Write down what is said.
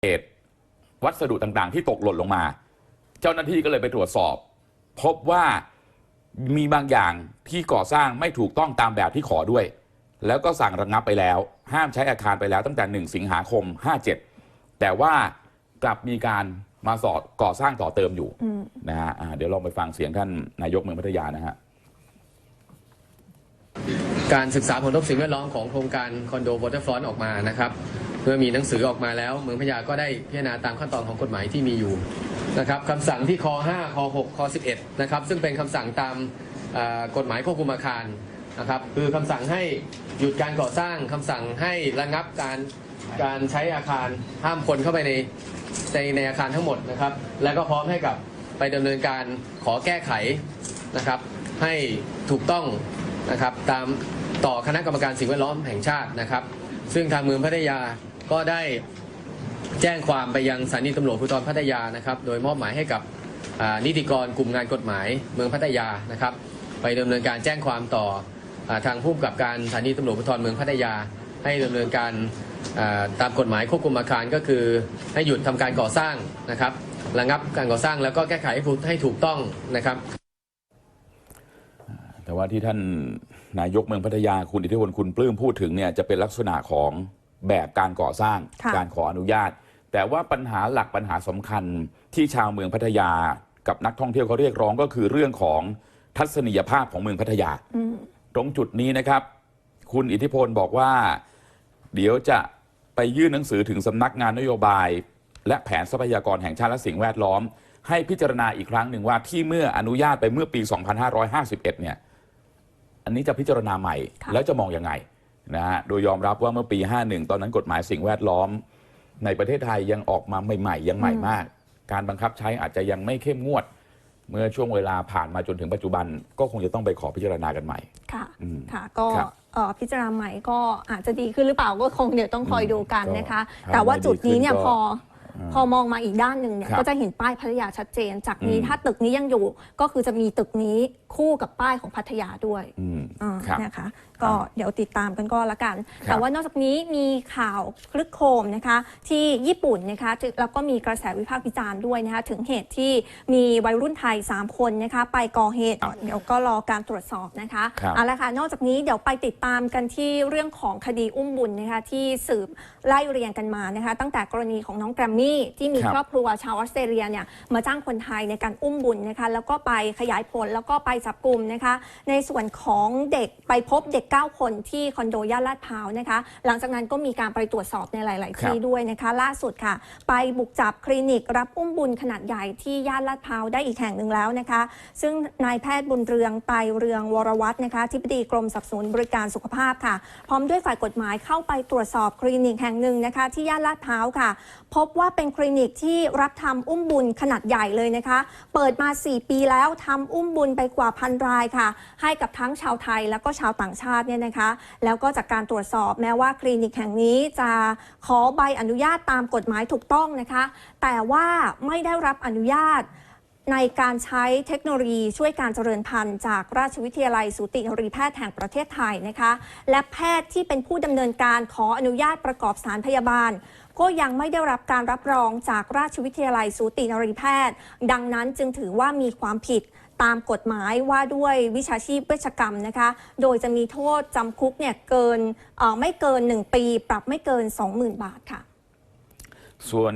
เศษวัสดุต่างๆ ที่ตกหล่นลงมา เจ้าหน้าที่ก็เลยไปตรวจสอบ พบว่ามีบางอย่างที่ก่อสร้างไม่ถูกต้องตามแบบที่ขอด้วย แล้วก็สั่งระงับไปแล้ว ห้ามใช้อาคารไปแล้วตั้งแต่ 1 สิงหาคม 57 แต่ว่ากลับมีการมาสอดก่อสร้างต่อเติมอยู่นะฮะเดี๋ยวลองไปฟังเสียงท่านนายกเมืองพัทยานะฮะการศึกษาผลกระทบสิ่งแวดล้อมของโครงการคอนโดวอเตอร์ฟรอนต์ออกมานะครับ มื่อมีหนังสือออกมาแล้วเมืองพะยาก็ได้พิจารณาตามขั้นตอนของกฎหมายที่มีอยู่นะครับคำสั่งที่ค5ค6ค11นะครับซึ่งเป็นคำสั่งตามกฎหมายควบคุมอาคารนะครับคือคำสั่งให้หยุดการก่อสร้างคำสั่งให้ระงับการการใช้อาคารห้ามคนเข้าไปในในในอาคารทั้งหมดนะครับ และก็พร้อมให้กับไปดำเนินการขอแก้ไขนะครับ ให้ถูกต้องนะครับตามต่อคณะกรรมการสิ่งแวดล้อมแห่งชาตินะครับ ซึ่งทางเมืองพัทยา ก็ได้แจ้งความไปยังสถานีตำรวจภูธรพัทยานะครับ โดยมอบหมายให้กับนิติกรกลุ่มงานกฎหมายเมืองพัทยานะครับ ไปดำเนินการแจ้งความต่ออทางผู้กับการสถานีตำรวจภูธรเมืองพัทยา ให้ดำเนินการตามกฎหมายควบคุมอาคารก็คือ ให้หยุดทำการก่อสร้างนะครับระงับการก่อสร้างแล้วก็แก้ไขให้ถูกให้ถูกต้องนะครับ แต่ว่าที่ท่านนายกเมืองพัทยาคุณอิทธิพลคุณปลื้มพูดถึงเนี่ยจะเป็นลักษณะของ แบบการก่อสร้าง ค่ะ การขออนุญาต แต่ว่าปัญหาหลักปัญหาสำคัญที่ชาวเมืองพัทยา กับนักท่องเที่ยวเขาเรียกร้องก็คือเรื่องของทัศนียภาพของเมืองพัทยา อืม ตรงจุดนี้นะครับ คุณอิทธิพลบอกว่า เดี๋ยวจะไปยื่นหนังสือถึงสำนักงานนโยบาย และแผนทรัพยากรแห่งชาติและสิ่งแวดล้อม ให้พิจารณาอีกครั้งหนึ่งว่าที่เมื่ออนุญาตไปเมื่อปี 2551 เนี่ย อันนี้จะพิจารณาใหม่ ค่ะ แล้วจะมองยังไง นะฮะโดยยอมรับว่าเมื่อปี 51 ตอนนั้นกฎหมายสิ่งแวดล้อม ในประเทศไทยยังออกมาใหม่ๆ ยังใหม่มาก การบังคับใช้อาจจะยังไม่เข้มงวด เมื่อช่วงเวลาผ่านมาจนถึงปัจจุบัน ก็คงจะต้องไปขอพิจารณากันใหม่ ค่ะ อืม ค่ะ ก็ครับเอ่อพิจารณาใหม่ก็อาจจะดีขึ้นหรือเปล่าก็คงเดี๋ยวต้องคอยดูกันนะคะก็แต่ว่าจุดนี้เนี่ยถ้าไม่ดีขึ้นก็พอ พอมองมาอีกด้านหนึ่งเนี่ยครับก็จะเห็นป้ายพัทยาชัดเจน จากนี้อืม ถ้าตึกนี้ยังอยู่ก็คือจะมีตึกนี้คู่กับป้ายของพัทยาด้วยอืมอ่าครับ นะคะ ก็เดี๋ยวติดตามกันก็แล้วกัน ครับแต่ว่านอกจากนี้มีข่าวคลึกโครมนะคะ ที่ญี่ปุ่นนะคะจึแล้วก็มีกระแสวิพากษ์วิจารณ์ด้วยนะคะถึงเหตุที่มีวัยรุ่นไทย 3 คนนะคะ ไปก่อเหตุเดี๋ยวก็รอการตรวจสอบนะคะครับ เอาละค่ะนอกจากนี้เดี๋ยวไปติดตามกันที่เรื่องของคดีอุ้มบุญนะคะที่สืบไล่เรียงกันมานะคะ ตั้งแต่กรณีของน้องแกรมมี่ที่มีครับ ครอบครัวชาวออสเตรเลียเนี่ยมาจ้างคนไทยในการอุ้มบุญนะคะแล้วก็ไปขยายผลแล้วก็ไปจับกลุ่มนะคะ ในส่วนของเด็กไปพบเด็ก 9 คนที่คอนโดย่านลาดพร้าวนะคะ หลังจากนั้นก็มีการไปตรวจสอบในหลาย ๆ ที่ครับด้วยนะคะ ล่าสุดค่ะ ไปบุกจับคลินิกรับอุ้มบุญขนาดใหญ่ที่ย่านลาดพร้าวได้อีกแห่งหนึ่งแล้วนะคะ ซึ่งนายแพทย์บุญเรืองไตรเรืองวรวัฒน์นะคะที่ปดีกรมสนับสนุนบริการสุขภาพค่ะ พร้อมด้วยฝ่ายกฎหมายเข้าไปตรวจสอบคลินิกแห่งหนึ่งนะคะ ที่ย่านลาดพร้าวค่ะ พบว่าเป็นคลินิกที่รับทำอุ้มบุญขนาดใหญ่เลยนะคะ เปิดมา 4 ปีแล้วทำอุ้มบุญไปกว่าพันรายค่ะ ให้กับทั้งชาวไทยแล้วก็ชาวต่างชาติเนี่ยนะคะ แล้วก็จากการตรวจสอบแม้ว่าคลินิกแห่งนี้จะขอใบอนุญาตตามกฎหมายถูกต้องนะคะ แต่ว่าไม่ได้รับอนุญาตในการใช้เทคโนโลยีช่วยการเจริญพันธุ์ จากราชวิทยาลัยสูตินรีแพทย์แห่งประเทศไทยนะคะ และแพทย์ที่เป็นผู้ดำเนินการขออนุญาตประกอบสารพยาบาล ก็ยังไม่ได้รับการรับรองจากราชวิทยาลัยสูตินรีแพทย์ ดังนั้นจึงถือว่ามีความผิดตามกฎหมายว่าด้วยวิชาชีพเวชกรรมนะคะ โดยจะมีโทษจำคุกเนี่ยเกินไม่เกิน 1 ปี ปรับไม่เกิน 20,000 บาทค่ะ ส่วน